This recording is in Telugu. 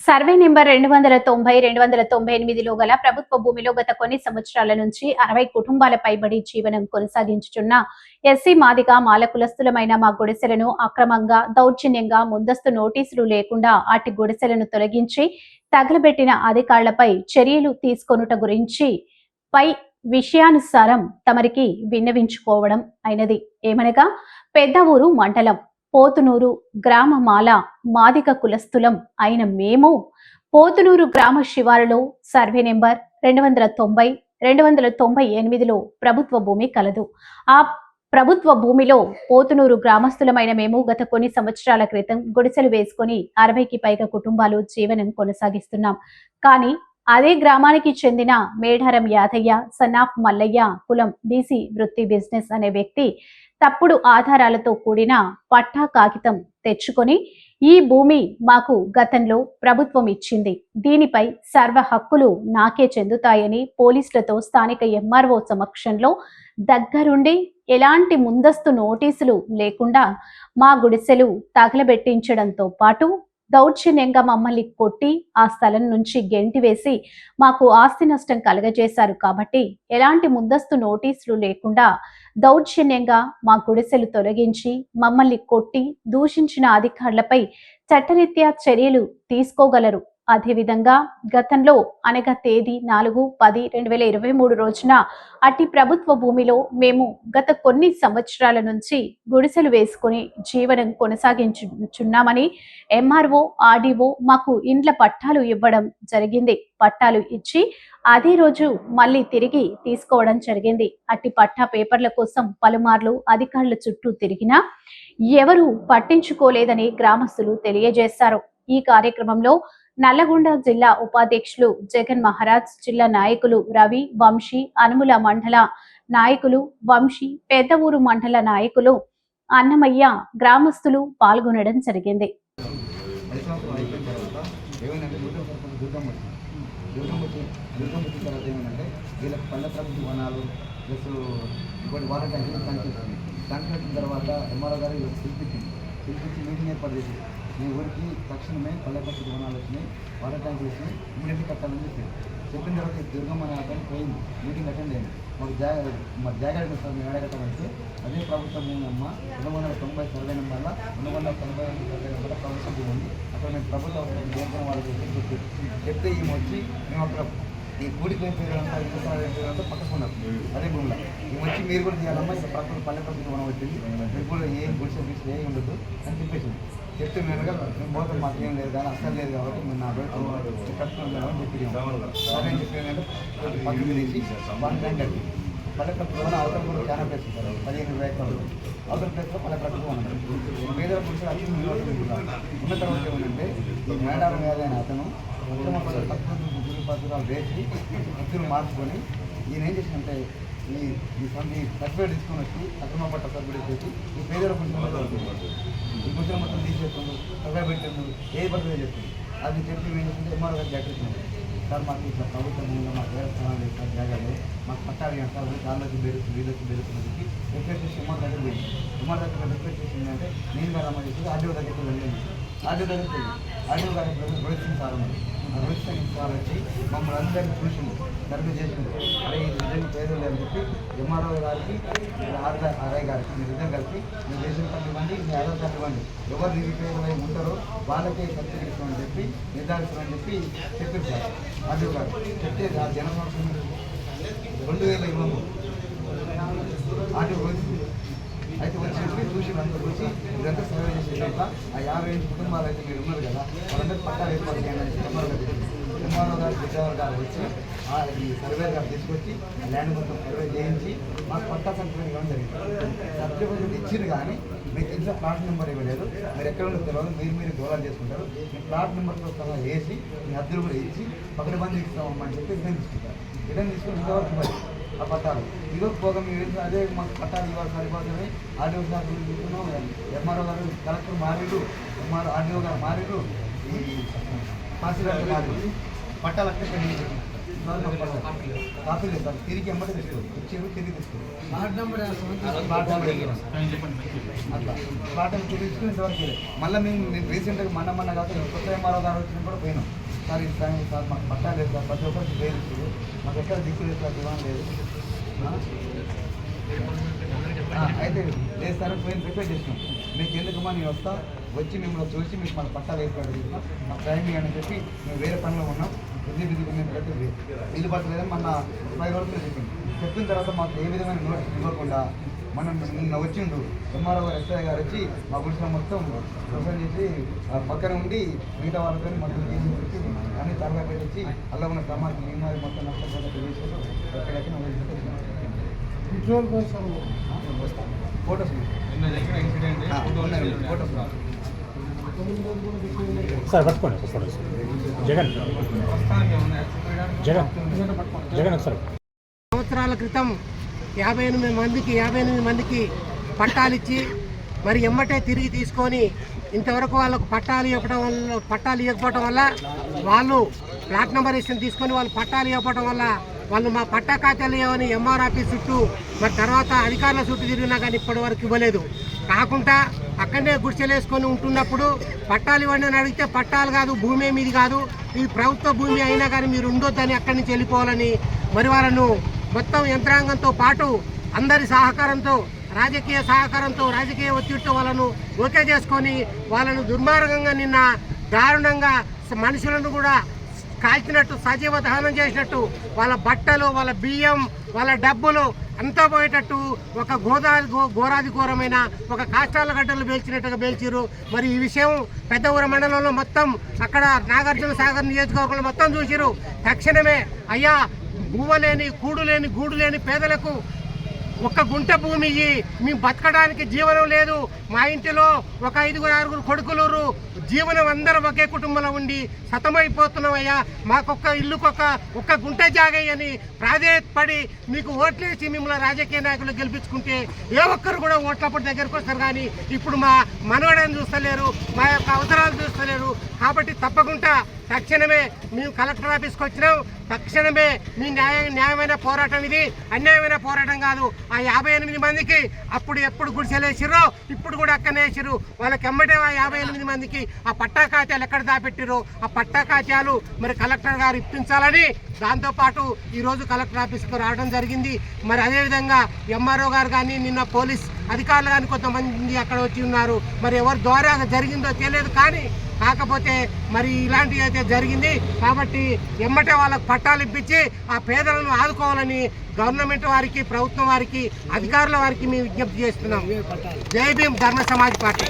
సర్వే నెంబర్ రెండు వందల తొంభై రెండు వందల తొంభై ఎనిమిదిలో గల ప్రభుత్వ భూమిలో గత కొన్ని సంవత్సరాల నుంచి అరవై కుటుంబాల పైబడి జీవనం కొనసాగించుచున్న ఎస్సీ మాదిగ మాల కులస్తులమైన మా గుడిసెలను అక్రమంగా దౌర్జన్యంగా ముందస్తు నోటీసులు లేకుండా అటు గుడిసెలను తొలగించి తగలబెట్టిన అధికారులపై చర్యలు తీసుకొనుట గురించి పై విషయానుసారం తమరికి విన్నవించుకోవడం అయినది. ఏమనగా పెద్ద ఊరు మండలం పోతునూరు గ్రామమాల మాదిక కులస్థులం అయిన మేము పోతునూరు గ్రామ శివారులో సర్వే నెంబర్ రెండు వందల తొంభై రెండు వందల తొంభై ఎనిమిదిలో ప్రభుత్వ భూమి కలదు. ఆ ప్రభుత్వ భూమిలో పోతునూరు గ్రామస్తులమైన మేము గత కొన్ని సంవత్సరాల క్రితం గుడిసెలు వేసుకొని అరవైకి పైగా కుటుంబాలు జీవనం కొనసాగిస్తున్నాం. కానీ అదే గ్రామానికి చెందిన మేఢరం యాదయ్య సనాఫ్ మల్లయ్య కులం బీసీ వృత్తి బిజినెస్ అనే వ్యక్తి తప్పుడు ఆధారాలతో కూడిన పట్టా కాగితం తెచ్చుకొని ఈ భూమి మాకు గతంలో ప్రభుత్వం ఇచ్చింది. దీనిపై సర్వ హక్కులు నాకే చెందుతాయని పోలీసులతో స్థానిక ఎంఆర్ఓ సమక్షంలో దగ్గరుండి ఎలాంటి ముందస్తు నోటీసులు లేకుండా మా గుడిసెలు తగలబెట్టించడంతో పాటు దౌర్జన్యంగా మమ్మల్ని కొట్టి ఆ స్థలం నుంచి గెంటివేసి మాకు ఆస్తి నష్టం కలగజేశారు కాబట్టి ఎలాంటి ముందస్తు నోటీసులు లేకుండా దౌర్జన్యంగా మా గుడిసెలు తొలగించి మమ్మల్ని కొట్టి దూషించిన అధికారులపై చట్టరీత్యా చర్యలు తీసుకోగలరు. అదేవిధంగా గతంలో అనగా తేదీ నాలుగు పది రెండు వేల ఇరవై మూడు రోజున అట్టి ప్రభుత్వ భూమిలో మేము గత కొన్ని సంవత్సరాల నుంచి గుడిసెలు వేసుకొని జీవనం కొనసాగించుచున్నామని ఎంఆర్ఓ ఆర్డీఓ మాకు ఇండ్ల పట్టాలు ఇవ్వడం జరిగింది. పట్టాలు ఇచ్చి అదే రోజు మళ్ళీ తిరిగి తీసుకోవడం జరిగింది. అట్టి పట్టా పేపర్ల కోసం పలుమార్లు అధికారుల చుట్టూ తిరిగినా ఎవరు పట్టించుకోలేదని గ్రామస్తులు తెలియజేశారు. ఈ కార్యక్రమంలో నల్లగొండ జిల్లా ఉపాధ్యక్షులు జగన్ మహారాజ్ జిల్లా నాయకులు రవి వంశీ అనుముల మండల నాయకులు వంశీ పెద్ద ఊరు మండల నాయకులు అన్నమయ్య గ్రామస్తులు పాల్గొనడం జరిగింది. తర్వాత ఎంఆర్ఓ గారు పిలిపించింది పిలిపించి మీటింగ్ ఏర్పాటు చేసింది మీ ఊరికి తక్షణమే పల్లెపట్టి భవనాలు వచ్చినాయి వాటర్ ట్యాంకులు వచ్చినాయి ఇమీడియట్లీ కట్టాలని చెప్పారు చెప్పిన తర్వాత దుర్గమ్మ దుర్గం అనే అతను పోయింది మీటింగ్ అటెండ్ అయింది మాకు జాగ మాకు జాగా సార్ మేము ఏడగట్టమంటే అదే ప్రభుత్వం ఏందమ్మా రెండు వందల తొంభై సర్వే నెంబర్ల రెండు వందల తొంభై ఎనిమిది సర్వే నెంబర్ల ప్రభుత్వం ఉంది? అక్కడ మేము ప్రభుత్వం నియంత్రణ వాళ్ళకి చెప్పి చెప్తే ఈమె వచ్చి మేము అక్కడ ఈ కూడికి పేరంతా ఇంత పక్కకున్నాం అదే భూమిలో. ఈ వచ్చి మీరు కూడా చేయాలమ్మా ఇక్కడ ప్రకృతి పల్లె ప్రకృతి మనం వచ్చింది మీరు కూడా ఏం గుడిసె గుడిసె ఏం ఉండదు అని చెప్పేసింది. చెప్తే మేము మేము పోతే మాకు ఏం లేదు కానీ అసలు లేదు కాబట్టి మేము నా బయట కట్టుకున్నాం చెప్పి సరే అని చెప్పి ఏంటంటే తీసి వన్ హండ్రెడ్ కట్టి పల్లె అవతల కూడా చాలా ప్లేస్ ఉంటారు పదిహేను ఇరవై అవతల ప్లేస్లో పల్లె ప్రకృతి ఉన్నాడు పేదల పురుషులు అన్ని ఉన్న. తర్వాత ఏమంటే ఈ మేడారం ఏదైనా అతను ఉత్తమ అక్రమ గురి పత్రాలు వేసి వ్యక్తులు మార్చుకొని ఈయన ఏం చేసిందంటే ఈ ఈ సర్టిఫికేట్ తీసుకొని వచ్చి అక్రమ పట్ట సర్టిఫికేట్ చేసి ఈ పేదల ఈ మొత్తం తీసేస్తుంది సర్వే పెట్టిండు ఏ పద్ధతి చెప్తుంది అది చెప్పి ఏం చేసింది ఎంఆర్ఓ గారికి జాగ్రత్త సార్ మాకు ఇట్లా ప్రభుత్వం మాకు వేరే స్థానాలు లేదు సార్ జాగాలు మాకు పట్టాలి అంటే సార్ వాళ్ళకి బెరుసు వీళ్ళకి బెరుసు అని చెప్పి రిక్వెస్ట్ చేసి ఎంఆర్ దగ్గర పోయింది ఎంఆర్ దగ్గర రిక్వెస్ట్ చేసింది అంటే నేను గారు చేసి ఆర్డీఓ దగ్గరికి ఆర్డీఓ దగ్గరికి అడవి గారి రోహిత్ సింగ్ సార్ ఉన్నారు. రోహిత్ సింగ్ సార్ వచ్చి మమ్మల్ని అందరినీ చూసింది సర్వే చేసింది అరే ఈ నిజంగా పేరు లేదని చెప్పి ఎంఆర్ఓ గారికి ఆర్ఐ ఆర్ఐ గారికి మీరు ఇద్దరు కలిపి మీ రేషన్ కార్డు ఇవ్వండి మీ ఆధార్ కార్డు ఇవ్వండి. ఎవరు నిరుపేదలై ఉంటారో వాళ్ళకే సర్టిఫికేట్ ఇస్తామని చెప్పి నిర్ధారిస్తామని చెప్పి చెప్పారు సార్. అడవి గారు చెప్తే ఆ జనసంవత్సరం రెండు వేల ఇవ్వము. అటు వచ్చింది అయితే వచ్చినప్పుడు చూసి అందరూ చూసి ఇదంతా సర్వే చేసి ఆ యాభై ఐదు కుటుంబాలు అయితే మీరు ఉన్నారు కదా వాళ్ళందరూ పట్టాలు ఏర్పాటు చేయాలని ఎంఆర్ఓ గారు ఎంఆర్ఓ గారు గారు వచ్చి ఆ ఈ సర్వే గారు తీసుకొచ్చి ఆ ల్యాండ్ మొత్తం సర్వే చేయించి మాకు పట్టా సర్టిఫికేట్ ఇవ్వడం జరిగింది. సర్టిఫికేట్ ఇచ్చింది కానీ మీకు ఇంట్లో ప్లాట్ నెంబర్ ఇవ్వలేదు. మీరు ఎక్కడ ఉండదు తెలియదు మీరు మీరు గోళాలు చేసుకుంటారు. మీ ప్లాట్ నెంబర్తో సహా వేసి మీ హద్దులు కూడా ఇచ్చి పక్కన బంధు అని చెప్పి రిటర్న్ తీసుకుంటారు. రిటర్న్ తీసుకుని ఇంతవరకు మరి ఆ పట్టాలు ఇదిగో పోగా మీరు ఏంటి అదే మాకు పట్టాలు ఇవ్వాలి సరిపోతుంది ఆర్డీఓ గారు చూస్తున్నాం ఎంఆర్ఓ గారు కలెక్టర్ మారిడు ఎంఆర్ ఆర్డీఓ గారు మారిడు తహసీల్దార్ పట్టాలు అక్కడ సార్. కాపీ లేదు సార్ తిరిగి ఎమ్మటే తీసుకోరు వచ్చేవి తిరిగి. అట్లా. తిరిగి ఇంతవరకు. మళ్ళీ మేము నేను రీసెంట్గా మొన్న మొన్న కాక కొత్త ఎంఆర్ఓ గారు వచ్చినప్పుడు కూడా పోయినాం. సార్ ఇది సార్ సార్ మాకు పట్టా లేదు సార్. ప్రతి ఒక్కరికి లేదు మాకు ఎక్కడ దిక్కు లేదు సార్ దివాన్ లేదు. అయితే లేదు సార్ మేము ప్రిపేర్ చేసినాం మీకు ఎందుకు మా నేను వస్తా? వచ్చి మిమ్మల్ని చూసి మీకు మన పట్టాలు ఏర్పాటు మా టైం అని చెప్పి మేము వేరే పనిలో ఉన్నాం. బిజీ బిజీ మేము పెట్టింది ఇల్లు పట్టలేదని మన ఫైవ్ వరకు చెప్పింది చెప్పిన తర్వాత మాకు ఏ విధమైన నోటీస్ ఇవ్వకుండా మనం నిన్న వచ్చిండు ఎంఆర్ఓ గారు ఎస్ఐ గారు వచ్చి మా గుడిసిన మొత్తం వ్యవసాయం చేసి ఆ పక్కన ఉండి మిగతా వాళ్ళతో మొత్తం చేసి పెట్టి అన్ని తరగా పెట్టించి అలా ఉన్న ప్రమాదం మేము మొత్తం నష్టపోతే తెలియజేసారు ఎక్కడైతే ఫోటోస్ ఫోటోస్ సార్ పట్టుకోండి ఒక ఫోటో సార్. జగన్. జగన్ జగన్ ఒకసారి సంవత్సరాల క్రితం యాభై ఎనిమిది మందికి యాభై ఎనిమిది మందికి పట్టాలు ఇచ్చి మరి ఎమ్మటే తిరిగి తీసుకొని ఇంతవరకు వాళ్ళకు పట్టాలు ఇవ్వడం వల్ల పట్టాలు ఇవ్వకపోవడం వల్ల వాళ్ళు ప్లాట్ నెంబర్ ఇష్టం తీసుకొని వాళ్ళు పట్టాలు ఇవ్వకపోవడం వల్ల వాళ్ళు మా పట్టా ఖాతాలు ఇవ్వని ఎంఆర్ ఆఫీస్ చుట్టూ మరి తర్వాత అధికారుల చుట్టూ తిరిగినా కానీ ఇప్పటి వరకు ఇవ్వలేదు. కాకుండా అక్కడనే గుడిసెలేసుకొని ఉంటున్నప్పుడు పట్టాలు ఇవ్వండి అని అడిగితే పట్టాలు కాదు భూమి మీది కాదు. ఇది ప్రభుత్వ భూమి అయినా కానీ మీరు ఉండొద్దని అక్కడి నుంచి వెళ్ళిపోవాలని మరి వాళ్ళను మొత్తం యంత్రాంగంతో పాటు అందరి సహకారంతో రాజకీయ సహకారంతో రాజకీయ ఒత్తిడితో వాళ్ళను ఓకే చేసుకొని వాళ్ళను దుర్మార్గంగా నిన్న దారుణంగా మనుషులను కూడా కాల్చినట్టు సజీవ దహనం చేసినట్టు వాళ్ళ బట్టలు వాళ్ళ బియ్యం వాళ్ళ డబ్బులు అంతా పోయేటట్టు ఒక గోదావరి ఘోరాది ఘోరమైన ఒక కాష్టాల గడ్డలు పేల్చినట్టుగా పేల్చిరు మరి ఈ విషయం పెద్ద ఊర మండలంలో మొత్తం అక్కడ నాగార్జున సాగర్ నియోజకవర్గంలో మొత్తం చూసిరు తక్షణమే అయ్యా గువ్వ కూడులేని కూడు లేని గూడు లేని పేదలకు ఒక్క గుంట భూమి ఇయ్యి. మేము బతకడానికి జీవనం లేదు. మా ఇంటిలో ఒక ఐదుగురు ఆరుగురు కొడుకులు జీవనం అందరం ఒకే కుటుంబంలో ఉండి సతమైపోతున్నామయ్యా. మాకొక్క ఇల్లుకొక ఒక్క గుంట జాగయ్యని ప్రాధేయపడి మీకు ఓట్లేసి మిమ్మల్ని రాజకీయ నాయకులు గెలిపించుకుంటే ఏ ఒక్కరు కూడా ఓట్లప్పటి దగ్గరకు వస్తారు కానీ ఇప్పుడు మా మనవడని చూస్తలేరు. మా యొక్క కాబట్టి తప్పకుండా తక్షణమే మేము కలెక్టర్ ఆఫీస్కి వచ్చినాం. తక్షణమే మీ న్యాయ న్యాయమైన పోరాటం ఇది. అన్యాయమైన పోరాటం కాదు. ఆ యాభై ఎనిమిది మందికి అప్పుడు ఎప్పుడు గుడిసెలేసిర్రో ఇప్పుడు కూడా అక్కడనే వేసిర్రు వాళ్ళకి ఎమ్మటే ఆ యాభై ఎనిమిది మందికి ఆ పట్టా ఖాతాలు ఎక్కడ దాపెట్టిరో ఆ పట్టా ఖాతాలు మరి కలెక్టర్ గారు ఇప్పించాలని దాంతోపాటు ఈరోజు కలెక్టర్ ఆఫీస్కి రావడం జరిగింది. మరి అదేవిధంగా ఎంఆర్ఓ గారు కానీ నిన్న పోలీస్ అధికారులు కానీ కొంతమంది అక్కడ వచ్చి ఉన్నారు. మరి ఎవరి ద్వారా జరిగిందో తెలియదు కానీ కాకపోతే మరి ఇలాంటివి అయితే జరిగింది. కాబట్టి ఎమ్మటే వాళ్ళకు పట్టాలు ఇప్పించి ఆ పేదలను ఆదుకోవాలని గవర్నమెంట్ వారికి ప్రభుత్వం వారికి అధికారుల వారికి మేము విజ్ఞప్తి చేస్తున్నాం. జై భీమ్ ధర్మ సమాజ్ పార్టీ.